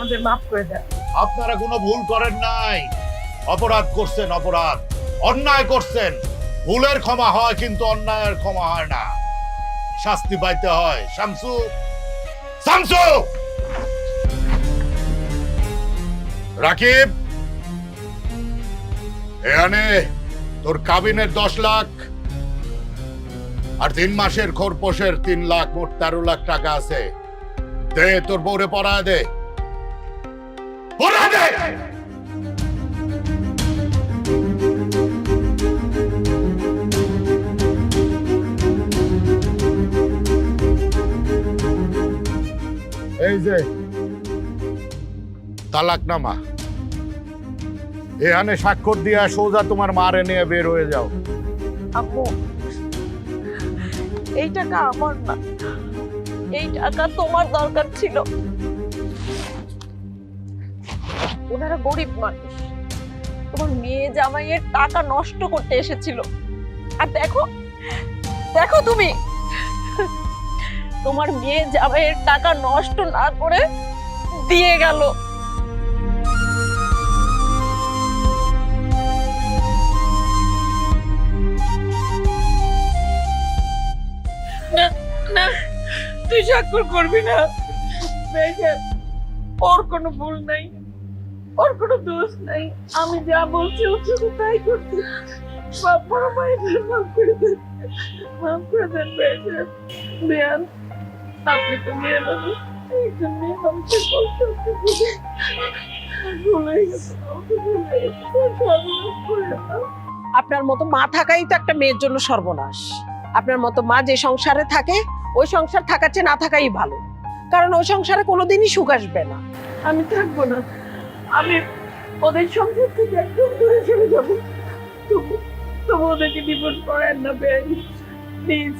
আমাদের মাফ করে দেন। আপনারা কোনো ভুল করেন নাই। অপরাধ করছেন অপরাধ, অন্যায় করছেন। ভুলের ক্ষমা হয় কিন্তু অন্যায়ের ক্ষমা হয় না। শাস্তি পাইতে হয়। শামসু শামসু! রাকিব এখানে তোর কাবিনের দশ লাখ আর তিন মাসের খোরপোশের তিন লাখ, মোট তেরো লাখ টাকা আছে। দে, তোর বউরে পড়ায় দে। দে এই যে, তালাকনামা। এখানে স্বাক্ষর দিয়া সোজা তোমার মারে নিয়ে বের হয়ে যাও। আম্মু, এই টাকা আমার না। এই টাকা তোমার দরকার ছিল। ওনারা গরিব মানুষ। তোমার মেয়ে জামাইয়ের টাকা নষ্ট করতে এসেছিল। আর দেখো দেখো তুমি, তোমার মেয়ে জামাইয়ের টাকা নষ্ট না করে দিয়ে গেল। না না, তুই স্বাক্ষর করবি না। ওর কোনো ভুল নাই। ওর কোনো দোষ নাই। আমি যা বলছি ও শুধু তাই করছি। মাফ করে দেন। মাফ করে দেন বেয়ান বেয়ান আপনি তো মেয়ে মানুষ একজন মেয়ে মানুষের কষ্ট হচ্ছে বুঝে গেছে। আমাকে গেছে। সর্বনাশ করে দাও। আপনার মতো মা থাকাই তো একটা মেয়ের জন্য সর্বনাশ। আপনার মতো মা যে সংসারে থাকে ওই সংসার থাকার চেয়ে না থাকাই ভালো। কারণ ওই সংসারে কোনোদিনই সুখ আসবে না। আমি থাকব না। আমি ওদের সংসার থেকে একদম দূরে চলে যাব। তবু তবু ওদেরকে ডিভোর্স করেন না বেআইনি প্লিজ।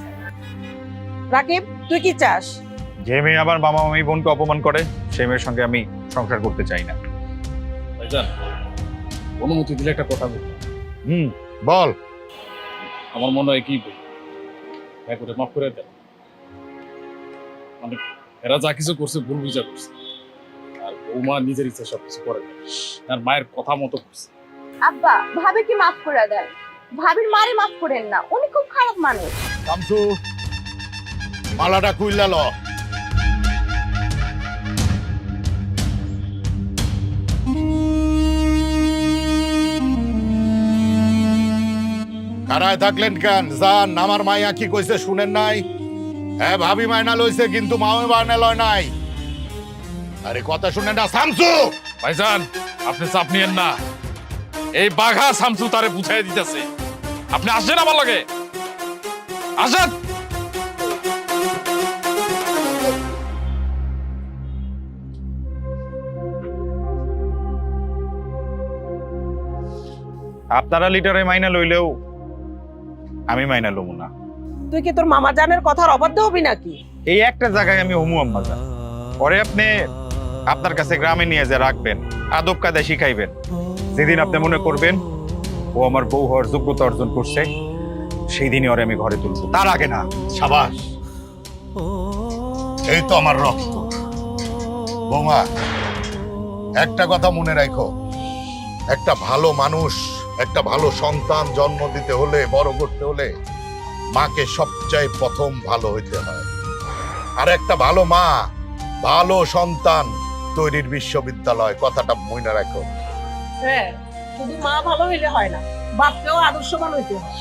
রাকিব তুই কি চাস? যে মেয়ে আমার মামা মামি বোনকে অপমান করে সেই মেয়ের সঙ্গে আমি সংসার করতে চাই না। ভাইজান অনুমতি দিলে একটা কথা বলব। হুম বল। আমার মনে হয় কি এক করে মাফ করে দেন মানে এরা যা কিছু করছে ভুল বুঝা করছে। বৌমা নিজের ইচ্ছা সবকিছু করে আর মায়ের কথা মতো করছে। আব্বা ভাবে ভাবিকে মাফ করে দেন ভাবির মারে মাফ করেন না উনি খুব খারাপ মানুষ। শামসু মালাটা কুইল্লা ল। কারায় থাকলেন কেন? যান আমার মাইয়া কি কইছে শুনেন নাই? হ্যাঁ ভাবি মায়না লইছে কিন্তু মাও মায়না লয় নাই। আরে কথা শুনেন না শামসু! ভাইজান আপনি চাপ নিয়েন না। এই বাঘা সামসু তারে বুঝাই দিতেছে। আপনি আসেন আমার লগে। আসেন! আপনারা লিটারে মাইনা লইলেও আমি মাইনা লমু না। তুই কি তোর মামা জানের কথার অবাধ্য হবি নাকি? এই একটা জায়গায় আমি হমু আম্মা যান পরে আপনি আপনার কাছে গ্রামে নিয়ে যা রাখবেন, আদব কায়দা শিখাইবেন। যেদিন আপনি মনে করবেন, ও আমার বউ হওয়ার যোগ্যতা অর্জন করছে সেই দিনই ওরে আমি ঘরে তুলবো। তার আগে না, সাবাস। এই তো আমার রক্ত। বৌমা, একটা কথা মনে রাখো। একটা ভালো মানুষ, একটা ভালো সন্তান জন্ম দিতে হলে, বড় করতে হলে, মাকে সবচেয়ে প্রথম ভালো হইতে হয়। আর একটা ভালো মা, ভালো সন্তান তৈরির বিশ্ববিদ্যালয়, কথাটা মনে রাখো। হ্যাঁ শুধু মা ভালো হইলে হয় না, বাপকেও আদর্শবান হইতে হয়।